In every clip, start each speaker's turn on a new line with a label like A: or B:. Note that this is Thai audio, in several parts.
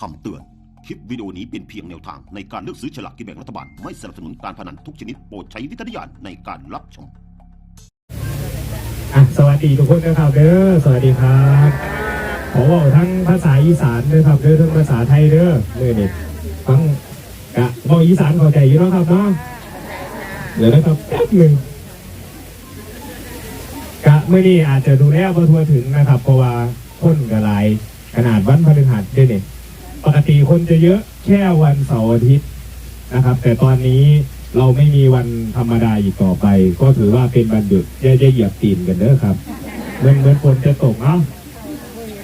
A: คำเตือน คลิปวิดีโอนี้เป็นเพียงแนวทางในการเลือกซื้อฉลากกินแบ่งรัฐบาล ไม่สนับสนุนการพนันทุกชนิดโปรดใช้วิจารณญาณในการรับชม
B: อะสวัสดีทุกคนนะครับเด้อสวัสดีครับขอบอกทั้งภาษาอีสานด้วยครับเด้อทั้งภาษาไทยเด้อเมื่อนี่ฟังกะบอกอีสานเข้าใจอยู่แล้วครับเนาะเดี๋ยวนะครับแป๊บหนึ่งกะเมื่อนี้อาจจะดูแล้วบ่ทั่วถึงนะครับ เพราะว่าคนกระไรขนาดวันพฤหัสเด้อเนี่ย ปกติคนจะเยอะแค่วันเสาร์อาทิตย์นะครับ แต่ตอนนี้เราไม่มีวันธรรมดาอีกต่อไป ก็ถือว่าเป็นวันหยุดอย่าจะเหยียบตีนกันเด้อครับเหมือนเหมือนฝนจะตกเนาะ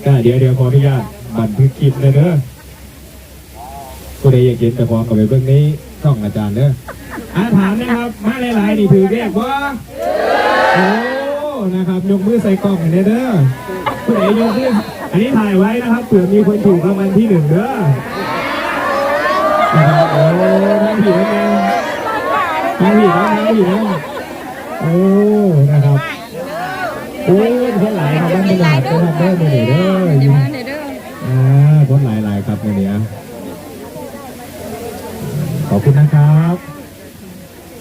B: ก็เดี๋ยวเดี๋ยวขออนุญาตบันทึกคลิปเลยเด้อผู้ใดอยากเห็นแต่ความกับไปเบื้องนี้ช่องอาจารย์เด้ออาถามนะครับ มาหลายๆนี่ถือเรียกว่าโอ้นะครับยกมือใส่กล้องหน่อยเด้อผู้ใดยกมือ อันนี้ถ่ายไว้นะครับเผื่อมีคนถูกรางวัลที่หนึ่งเด้อนะครับโอ้นั่งผิดแล้วไมาผีนะมาผีนะโอ้นะครับโอ้ยคนหลายครับบ้านเป็นหลายคนครับเด้อมือนี้เด้อ
C: เด้อ
B: อ่าคนหลายหลายครับมือนี้อะขอบคุณนะครับ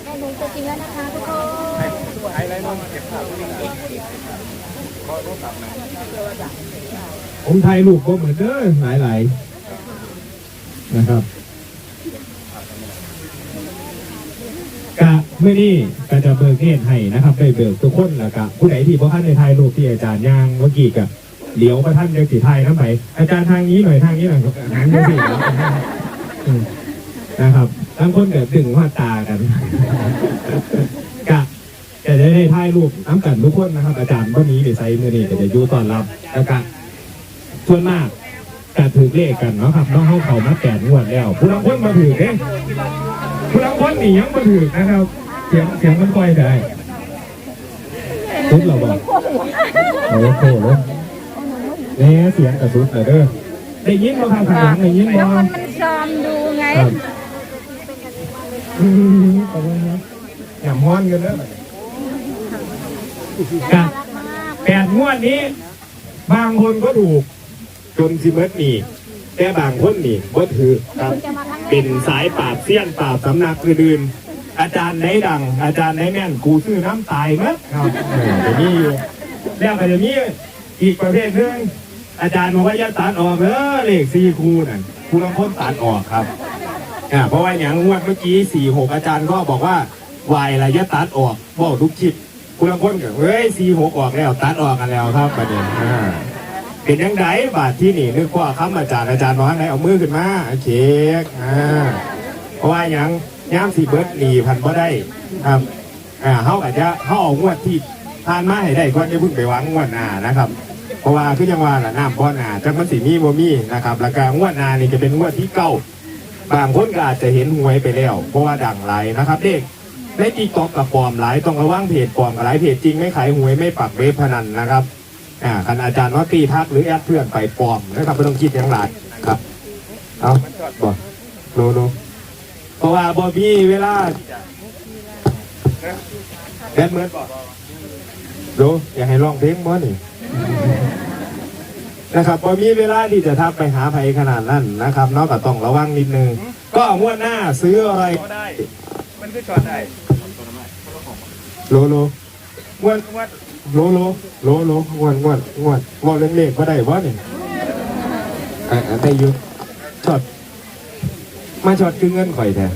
C: ได้หนูตัวจริงแล้วนะคะทุกคน
B: ผมถ่ายรูปก็ คนไทยลูกก็เหมือนเด้อหลายหลายนะครับกะไม่นี่ก็จะเบิกเนตให้นะครับได้เบิกทุกคนล้วกะผู้ใดที่พ่ท่านในถ่ายรูปที่อาจารย์ย่างเมื่อกี้กับเลี้ยวประท่านเดียวสีไทยน้ำไปอาจารย์ทางนี้หน่อยทางนี้หน่อยหางดูสินะครับบางคนเกิดดึงว่าตากันกะจะได้ได้ถ่ายรูปน้ำกันทุกคนนะครับ อาจารย์วันนี้เดี๋ยวใส่มือนี่ก็จะอยูตอนรับแล้วกะ ส่วนมากก็ถือเลขกันเนาะครับน้องเขาเขามาแปดงวดแล้วผู้ลังคนมาถือเด้ผู้ลังคนนี่ยังมาถือนะครับเสียงเสียงมันค่อยได้สุดเราบอกโอ้โหเลยเนี่ยเสียงกระสุดเลยเด้อได้ยินบ่ทางข้างหลังได้ยินบ่
C: แล้วมันมันซ้อมดูไง
B: ครับอืมขอบคุณครับอย่าม้อนกันเด้อครับแปดงวดนี้ บางคนก็ถูก จนสิเมิดนี่แต่บางคนนี่ก็ถือครับเป็นสายปราบเสี้ยนปราบสำนักอื่นๆอาจารย์ไหนดัง อาจารย์ไหนแม่นกูซื้อน้ำตายมั้งครับเออจะมีอยู่แล้วก็จะมีอีกประเภทหนึงอาจารย์บอกว่าอย่าตัดออกเออเลขสี่คูนั่นครูลางคนตัดออกครับอ่าเพราะว่าอย่างงวดเมื่อกี้สี่หกอาจารย์ก็บอกว่าวายอะย่าตัดออกบอกทุกคลิปครูลางคนก็เฮ้ยสี่หกออกแล้วตัดออกกันแล้วครับประเด็นอ่า เป็นยังไงบาทที่นี่นึกว่าคำอาจารย์อาจารย์ว่าไงเอามือขึ้นมาเคกอ่าเพราะว่ายังย่ามสีเบิร์ดหนีพันบ่ได้ครับอ่าเขาอาจจะเขาเอางวดที่ผ่านมาให้ได้ก่อนจะพึ่งไปวางงวดหน้านะครับ เพราะว่าคือยังว่าละน้ำบ่อหนาจักมันสีมีบ่มีนะครับแล้วก็งวดหน้านี่จะเป็นงวดที่เก้าบางคนก็อาจจะเห็นหวยไปแล้ว เพราะว่าดังหลนะครับ เด็กได้ตีกอกกับปลอมหลายต้องระวังเพจปลอมกับหลายเพจจริงไม่ขายหวยไม่ปักเว็บพนันนะครับ อ่าคันอาจารย์ว่าตีทักหรือแอดเพื่อนไปปลอมนะครับไม่ต้องคิดอย่างไรครับ เอาบอกดูดูเพราะว่าบอบี้เวลาแดนเหมือนบอกดูอยากให้ร้องเพลงบ่นี่นะครับบอมีเวลาที่จะทักไปหาภัยขนาดนั้นนะครับเนอกจากต้องระวังนิดนึง ก็งวดหน้าซื้ออะไรก็ได้
D: มันคือช็อตได้
B: โลโลงวดงวด โลโลโลโลงวดงวดงวดงวดเล็กๆก็ได้วะเนี่อะอะได้อยุช็อตมาช็อตคือเงินข่อยแท้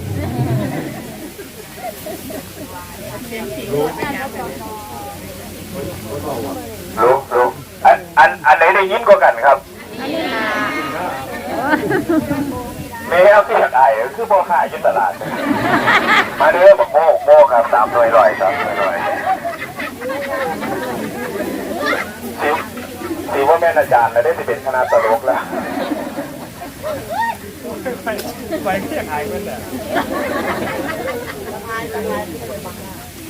D: รู้รู้อันอันอันไหนได้ยินกว่ากันครับแมวที่อยากอายคือพ่อขายอยุตลาด มาเด้อบอกโมกโมกครับสามหน่วยลอยสามหน่วยลอยสิสิว่าแม่ นอาจารย์นะได้สิเป็นคณะตลกแล้วไปก็อยากอายเพื่อนแหละ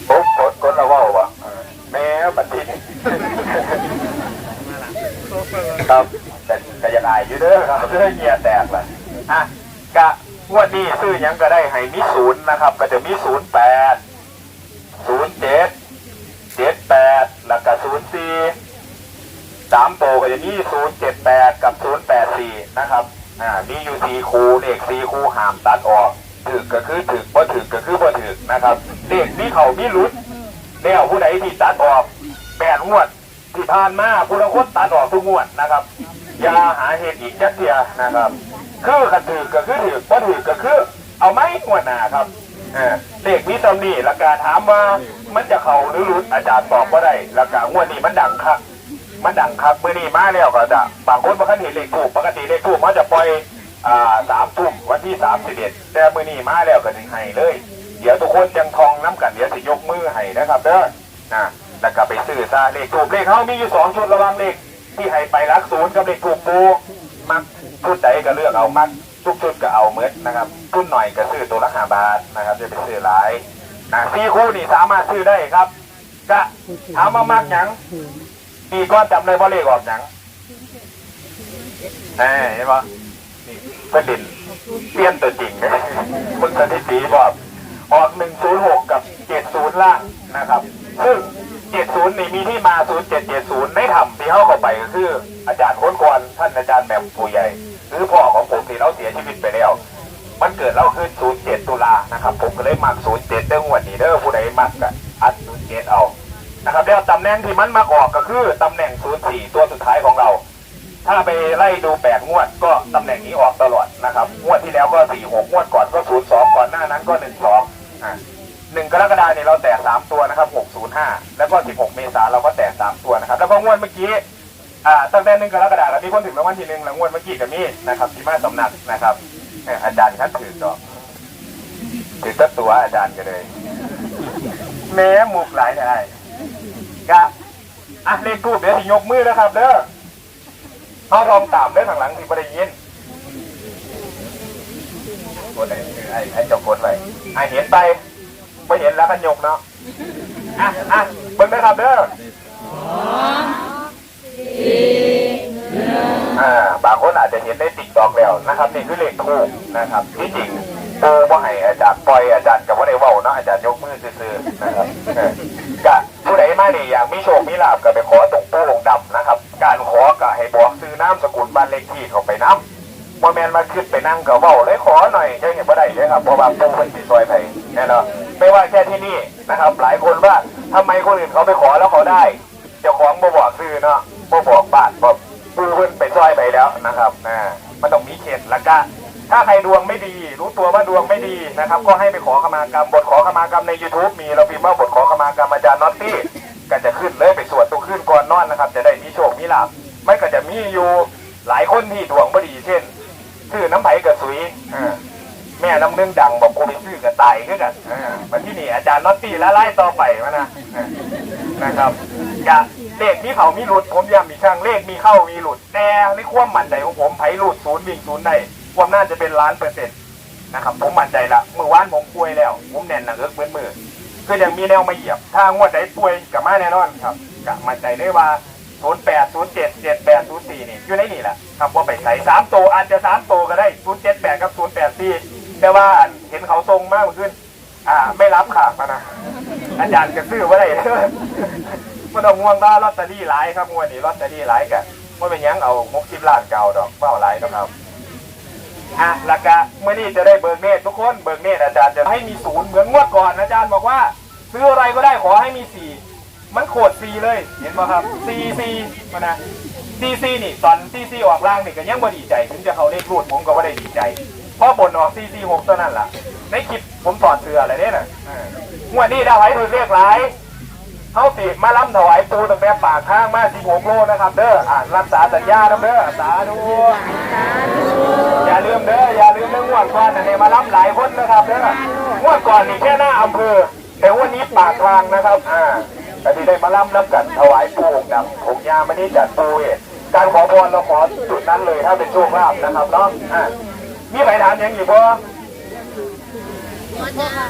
D: โอ้กดกดละว่าวะแมวบัดทีนี้ครับแต่แต่ยังไงอยู่เด้อครับเด้อเงียแตกเลยอะกะวดนี้ซื้อยังก็ได้ให้มีศูนย์นะครับ ก็จะมีศูนย์แปดศูนย์เจ็ดเจ็ดแปดแล้วก็ศูนย์สี่ สามโตก็จะมีศูนย์เจ็ดแปดกับศูนย์แปดสี่นะครับ
B: อ่ามีอยู่สี่คูเลขสี่คูหามตัดออกถึกก็คือถึกบ่ถึกก็คือบ่ถึกนะครับเลขมีเขามีหลุดแล้วผู้ใดที่ตัดออกแปดงวดที่ผ่านมาผู้ละคนตัดออกทุกงวดนะครับอย่าหาเหตุอีกจักเดียนะครับ คือขันถือก็คือถือบ่ถือก็คือ เอาไม้งวดหนาครับเออเลขมีตำหนิแล้วก็ถามว่ามันจะเข้าหรือหลุดอาจารย์ตอบว่าได้แล้วก็งวดนี้มันดังครับ มันดังครับมื่อนี้มาแล้วก็จะบางคนบางคนเห็นเลขถูกปกติเลขถูกมันจะปล่อยอ่าสามทุ่มวันที่สามสิบเอ็ดแต่มื่อนี้มาแล้วก็ถึงให้เลย เดี๋ยวทุกคนจังทองน้ำกันเดี๋ยวสิยกมือให้นะครับเด้อนะแล้วก็ไปซื้อซาเลขถูกเลขเขามีอยู่สองชุดระวังเลขที่ให้ไปรักศูนย์กับเลขถูกปูมักชุดใดก็เลือกเอามักทุกชุดก็เอาเมืดนะครับทุนหน่อยก็ซื้อตัวละห้าบาทนะครับจะไปซื้อหลายนะสี่คู่นี่สามารถซื้อได้ครับก็ถามมามักหยัง ปีก้อนจำเลยว่าเลขออกหยังแหมเห็นปะนี่ประเด็นเปลี่ยนตัวจริงนะมึงสถิติบอกออกหนึ่งศูนย์หกกับเจ็ดศูนย์ล่างนะครับ ซึ่งเจ็ดศูนย์นี่มีที่มาศูนย์เจ็ดเจ็ดศูนย์ในทำที่เข้าเข้าไปก็คืออาจารย์ค้นกวนท่านอาจารย์แหม่มผู้ใหญ่หรือพ่อของผมที่เราเสียชีวิตไปแล้ว มันเกิดเราขึ้นศูนย์เจ็ดตุลานะครับ ผมก็เลยมักศูนย์เจ็ดเด้งวันนี้เด้อผู้ใดมักก็อัดศูนย์เจ็ดเอา นะครับแล้วตำแหน่งที่มันมาออกก็คือตำแหน่ง04ตัวสุดท้ายของเรา ถ้าไปไล่ดูแปดงวดก็ตำแหน่งนี้ออกตลอดนะครับงวดที่แล้วก็46งวดก่อนก็02ก่อนหน้านั้นก็12อ่าหนึ่งกรกฎาเนี่ยเราแตะ3ตัวนะครับ605แล้วก็16เมษาเราก็แตะ3ตัวนะครับ แล้วก็งวดเมื่อกี้อ่าตั้งแต่หนึ่งกรกฎาแล้วมีคนถึงรางวัลที่หนึ่งแล้วงวดเมื่อกี้ก็มีนะครับที่มาสำนักนะครับอาจารย์คัดถือดอกถือตัดตัวอาจารย์กันเลย แม้หมุกหลายได้ กะอะเลขทูบเดี๋ยวสิยกมือนะครับเด้อเขาทองตามเด้อข้างหลังที่บริยินกดไอ้ไอ้ไอ้เจ้ากดไว้ไอ้เห็นไปไม่เห็นแล้วกันยกเนาะอะอะเบิ่งนะครับเด้ออ่าบางคนอาจจะเห็นได้ติ๊กตอกแล้วนะครับนี่คือเลขทูบนะครับที่จริงโตบ่ให้อาจารย์ปล่อยอาจารย์กับว่าได้ว้าเนาะอาจารย์ยกมือซื่อๆนะครับกะ มาเนี่ยอยากมีโชคมีลาบก็ไปขอตรงปูองดำนะครับ การขอกะให้บอกซื้อน้ำสกุลบ้านเลขที่เขาไปน้ำบ่แมนมาขึ้นไปนั่งก็เว้าเลยขอหน่อยจะเห็นบ่ได้เลยครับเพราะว่าปูเป็นสีซอยไผ่แน่นอนไม่ว่าแค่ที่นี่นะครับ หลายคนว่าทำไมคนอื่นเขาไปขอแล้วเขาได้เจ้าของบ่บอกซื้อเนาะบ่บอกบาทบอกปูเพิ่นไปซอยไปแล้วนะครับอ่ามันต้องมีเขตละกะถ้าใครดวงไม่ดี รู้ตัวว่าดวงไม่ดีนะครับ ก็ให้ไปขอขมากรรมบทขอขมากรรมใน YouTube มีเราพิมพ์ว่าบทขอขมากรรมอาจารย์น็อตตี้ ก็จะขึ้นเลยไปสวดตัวขึ้นก่อนนอนนะครับ จะได้มีโชคมีลาภไม่ก็จะมีอยู่หลายคนที่ดวงไม่ดีเช่นชื่อน้ำไผ่กับสุยแม่น้ำนึ่งดังบอกกูไปชื่อกับตายขึ้นกันมาที่นี่อาจารย์น็อตตี้ละไล่ต่อไปมานะนะครับจะเลขมีเขามีหลุดผมย้ำอีกครั้งเลขมีเข้ามีหลุดแต่ในความมั่นใจของผมไผ่หลุดศูนย์วิ่งศูนย์ได้ความน่าจะเป็นล้านเปอร์เซ็นต์นะครับผมมั่นใจละเมื่อวานผมป่วยแล้ว ผมแน่นหนักเอิกเหมือนมือ คือยังมีแนวมาเหยียบ ถ้างวดไหนป่วยกับมาแน่นอนครับกะมั่นใจได้ว่า 0 8 0 7 7 8 0 4 นี่อยู่ในนี่แหละครับว่าไปใส่สามตัวอาจจะสามตัวก็ได้ 0 7 8 กับ 0 8 4 แต่ว่าเห็นเขาทรงมากขึ้น อ่า ไม่รับค่ะมานะ อาจารย์จะซื้อว่าไรมันต้องง่วงว่าลอตเตอรี่หลายครับงวดนี้ลอตเตอรี่หลายกันว่าเป็นยังเอาหกสิบล้านเก่าดอกเป้าหลายนะครับ อะแล้วก็เมื่อนี้จะได้เบิกเนตรทุกคนเบิกเนตรอาจารย์จะให้มีศูนย์เหมือนงวดก่อนอาจารย์บอกว่า ซื้ออะไรก็ได้ขอให้มีสี่มันโขดซีเลย เห็นไหมครับซีซีมานะซีซีนี่ตอนซีซีออกล่างนี่ก็ยังบ่ดีใจถึงจะเขาเลขรูดผมก็ไม่ได้ดีใจเพราะบนออกซีซีหกเท่านั้นล่ะในคลิปผมถอดเสื้ออะไรเนี่ยนะงวดนี้ดาวไว้ถูกเรียกหลาย เขาติมาล้ำถวายปูตั้งแต่ปากข้างมาสิบหกโลนะครับ เด้ออ่านรักษาสัญญาเด้อสาธุอย่าลืมเด้ออย่าลืมเรื่องงวดก่อนนะเนี่ยมาล้ำหลายคนนะครับเด้องวดก่อนนี่แค่หน้าอำเภอแต่วันนี้ปากทางนะครับอ่าแต่ที่ได้มาล้ำรับกันถวายปูดำผมยาไม่ได้จัดปูเองการขอพรเราขอจุดนั้นเลยถ้าเป็นโชคลาภนะครับเนาะอ่ามีใครถามยังอยู่บ่
C: พ่อค่ะ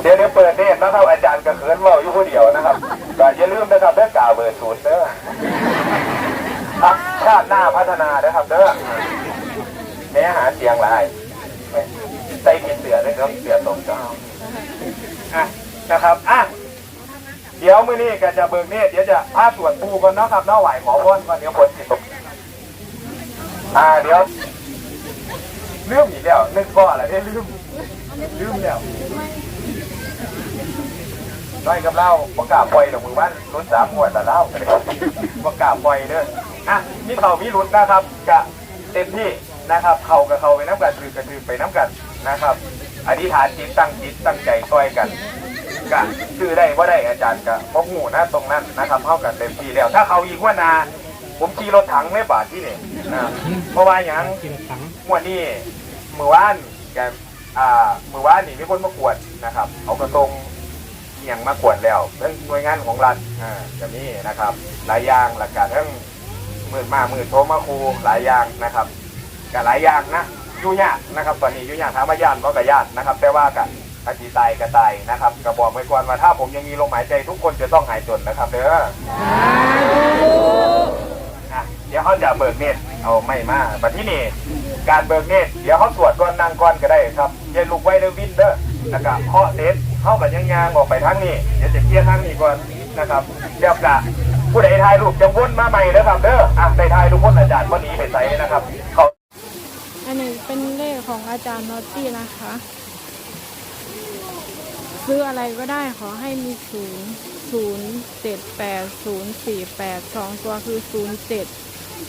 C: เดี๋
B: ยวเดี๋ยวเปิดเนตรนะครับอาจารย์ก็เขินเว่าอยู่ผู้เดียวนะครับก็อย่าลืมนะครับเด้อกล่าวเบอร์ศูนย์เด้อพักชาติหน้าพัฒนาเด้อครับเด้อแม้หาเสียงลายใส่ผิดเสือเลยครับเสือตกเจ้าอะนะครับอะเดี๋ยวมื้อนี้ก็จะเบิกเนตรเดี๋ยวจะพาตรวจปูก่อนนะครับเนาะไหวขอพรก่อนเดี๋ยวผลสิตกอ่าเดี๋ยวลืมอีกแล้วนึกก่อนอะไรเนี่ยลืมลืมแล้ว น้อยกับเล่าประกล้าศปล่อยดอกมือบ้านรุ่นสามหัวแต่เล่าประกล้าศปล่อยเด้ออะมีเขามีรุ่นนะครับกะเต็มที่นะครับเขากับเขาไปน้ำกันถือกับถือไปน้ำกันนะครับอธิษฐานจิตตั้งจิตตั้งใจช่วยกันกะซื้อได้ว่าได้อาจารย์กะพกหูนะตรงนั้นนะครับเข้ากันเต็มที่แล้ว ถ้าเขาอีกว่านาผมขี่รถถังไม่บาทที่นี่นะเพราะว่าอย่างงวดนี้มือว่านแกอ่ามือว่านนี่มีคนมากวดนะครับ เอากระตรงเอี ยงมากวดแล้วเป็นหน่วยงานของรัฐอ่าจะมีนะครับ หลายอย่างหลักการทั้งมืดมามืดโทรมาครูหลายอย่างนะครับกับหลายอย่างนะยุ่งยากนะครับ ตอนนี้ยุ่งยากถามว่าญาติก็กับญาตินะครับ แต่ว่ากับอาชีตายก็ตายนะครับกระบอกไว้ก่อนว่าถ้าผมยังมีลมหายใจทุกคนจะต้องหายจนนะครับเด้อเดี๋ยวเขาจะเบิกเนตรเอาไม่มาบัดที่นี่การเบิกเนตรเดี๋ยวเขาตรวจก่อนนั่งก่อนก็ได้ครับอย่าลุกไว้เดวินเด้อแล้วก็เคาะเด็ด เข้ากับยังยางออกไปทางนี้ เดี๋ยวจะเคลียร์ทางนี้ก่อนนะครับเดี๋ยวกะผู้ใดถ่ายรูปจะวนมาใหม่เด้อครับเด้ออะได้ถ่ายทุกคนอาจารย์วันนี้ไปใส่นะครับเขา
E: อันนี้เป็นเลขของอาจารย์นอตตี้นะคะ ซื้ออะไรก็ได้ขอให้มีศูนย์ศูนย์เจ็ดแปดศูนย์สี่แปดสองตัวคือศูนย์เจ็ด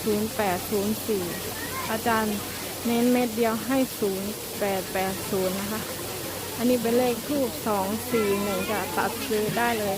E: ศูนย์แปดศูนย์สี่อาจารย์เน้นเม็ดเดียวให้ศูนย์แปดแปดศูนย์นะคะ อันนี้เป็นเลขทูบสองสี่หนึ่งจะตัดซื้อได้เลย